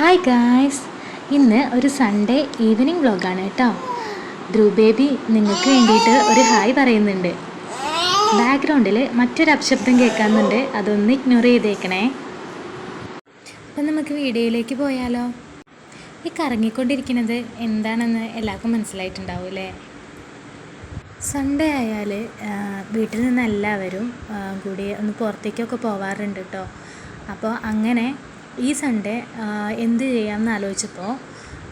Hi guys ഇന്ന് ഒരു Sunday evening വ്ളോഗാണ് കേട്ടോ. ധ്രുവ് ബേബി നിങ്ങൾക്ക് വേണ്ടിയിട്ട് ഒരു ഹായ് പറയുന്നുണ്ട്. ബാക്ക്ഗ്രൗണ്ടിൽ മറ്റൊരു അപശബ്ദം കേൾക്കാമെന്നുണ്ട് അതൊന്ന് ഇഗ്നോർ ചെയ്തേക്കണേ. അപ്പം നമുക്ക് വീഡിയോയിലേക്ക് പോയാലോ. ഈ കറങ്ങിക്കൊണ്ടിരിക്കുന്നത് എന്താണെന്ന് എല്ലാവർക്കും മനസ്സിലായിട്ടുണ്ടാവും അല്ലേ? സൺഡേ ആയാൽ വീട്ടിൽ നിന്ന് എല്ലാവരും കൂടി ഒന്ന് പുറത്തേക്കൊക്കെ പോവാറുണ്ട് കേട്ടോ. അപ്പോൾ അങ്ങനെ ഈ സൺഡേ എന്ത് ചെയ്യാമെന്ന് ആലോചിച്ചപ്പോൾ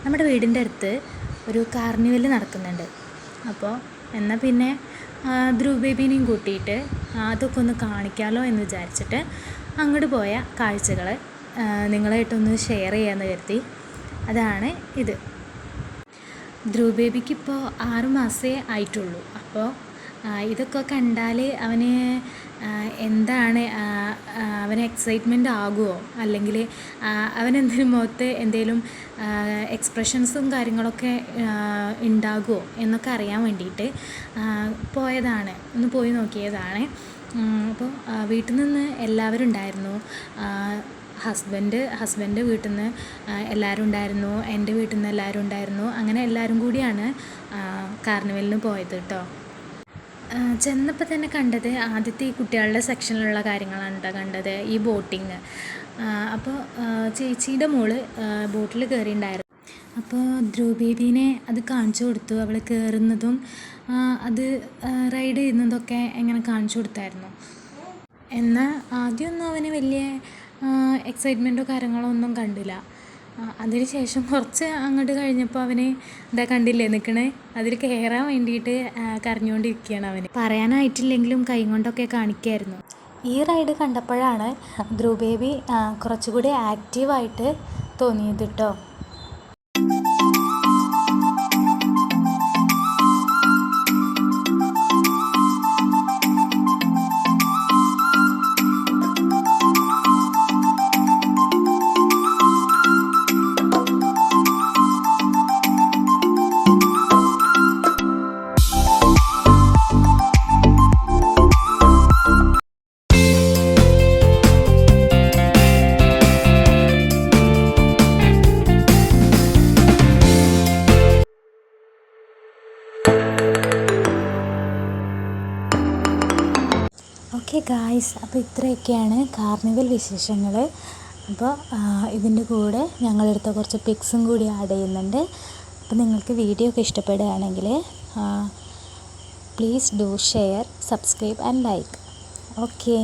നമ്മുടെ വീടിന്റെ അടുത്ത് ഒരു കാർണിവൽ നടക്കുന്നുണ്ട്. അപ്പോൾ എന്നാൽ പിന്നെ ധ്രുവ് ബേബിനെയും കൂട്ടിയിട്ട് അതൊക്കെ ഒന്ന് കാണിക്കാമല്ലോ എന്ന് വിചാരിച്ചിട്ട് അങ്ങോട്ട് പോയ കാഴ്ചകൾ നിങ്ങളായിട്ടൊന്ന് ഷെയർ ചെയ്യാമെന്ന് കരുതി. അതാണ് ഇത്. ധ്രുവ് ബേബിക്ക് ഇപ്പോൾ ആറ് മാസമേ ആയിട്ടുള്ളൂ. അപ്പോൾ ഇതൊക്കെ കണ്ടാൽ അവന് എന്താണ് അവന് എക്സൈറ്റ്മെന്റ് ആകുമോ അല്ലെങ്കിൽ അവൻ എന്തെങ്കിലും മുഖത്ത് എന്തെങ്കിലും എക്സ്പ്രഷൻസും കാര്യങ്ങളൊക്കെ ഉണ്ടാകുമോ എന്നൊക്കെ അറിയാൻ വേണ്ടിയിട്ട് പോയതാണ്. ഒന്ന് പോയി നോക്കിയതാണ്. അപ്പോൾ വീട്ടിൽ നിന്ന് എല്ലാവരും ഉണ്ടായിരുന്നു. ഹസ്ബൻഡ് ഹസ്ബൻഡ് വീട്ടിൽ നിന്ന് എല്ലാവരും ഉണ്ടായിരുന്നു. എന്റെ വീട്ടിൽ നിന്ന് എല്ലാവരും ഉണ്ടായിരുന്നു. അങ്ങനെ എല്ലാവരും കൂടിയാണ് കാർണിവലിന് പോയത് കേട്ടോ. ചെന്നപ്പോൾ തന്നെ കണ്ടത് ആദ്യത്തെ ഈ കുട്ടികളുടെ സെക്ഷനിലുള്ള കാര്യങ്ങളാണ് കേട്ടോ കണ്ടത് ഈ ബോട്ടിങ്. അപ്പോൾ ചേച്ചിയുടെ മോൾ ബോട്ടിൽ കയറിയിട്ടുണ്ടായിരുന്നു അപ്പോൾ ധ്രുവബേബീനെ അത് കാണിച്ചു കൊടുത്തു അവൾ കയറുന്നതും അത് റൈഡ് ചെയ്യുന്നതൊക്കെ എങ്ങനെ കാണിച്ചു കൊടുത്തായിരുന്നു. എന്നാൽ ആദ്യമൊന്നും അവന് വലിയ എക്സൈറ്റ്മെന്റോ കാര്യങ്ങളോ ഒന്നും കണ്ടില്ല. ആ, അതിന് കുറച്ച് അങ്ങോട്ട് കഴിഞ്ഞപ്പോൾ അവനെ എന്താ കണ്ടില്ലേ നിൽക്കണേ അതിൽ കയറാൻ വേണ്ടിയിട്ട് കരഞ്ഞുകൊണ്ടിരിക്കുകയാണ് അവന്. പറയാനായിട്ടില്ലെങ്കിലും കൈ കൊണ്ടൊക്കെ കാണിക്കായിരുന്നു. ഈ റൈഡ് കണ്ടപ്പോഴാണ് ധ്രുവ് ബേബി ആ, കുറച്ചുകൂടി ആക്റ്റീവായിട്ട് തോന്നിയത് കേട്ടോ ഓക്കെ ഗായ്സ്. അപ്പോൾ ഇത്രയൊക്കെയാണ് കാർണിവൽ വിശേഷങ്ങൾ അപ്പോൾ ഇതിന്റെ കൂടെ ഞങ്ങളെടുത്ത കുറച്ച് പിക്സും കൂടി ആഡ് ചെയ്യുന്നുണ്ട്. അപ്പോൾ നിങ്ങൾക്ക് വീഡിയോ ഒക്കെ ഇഷ്ടപ്പെടുകയാണെങ്കിൽ please do share subscribe and like. Okay.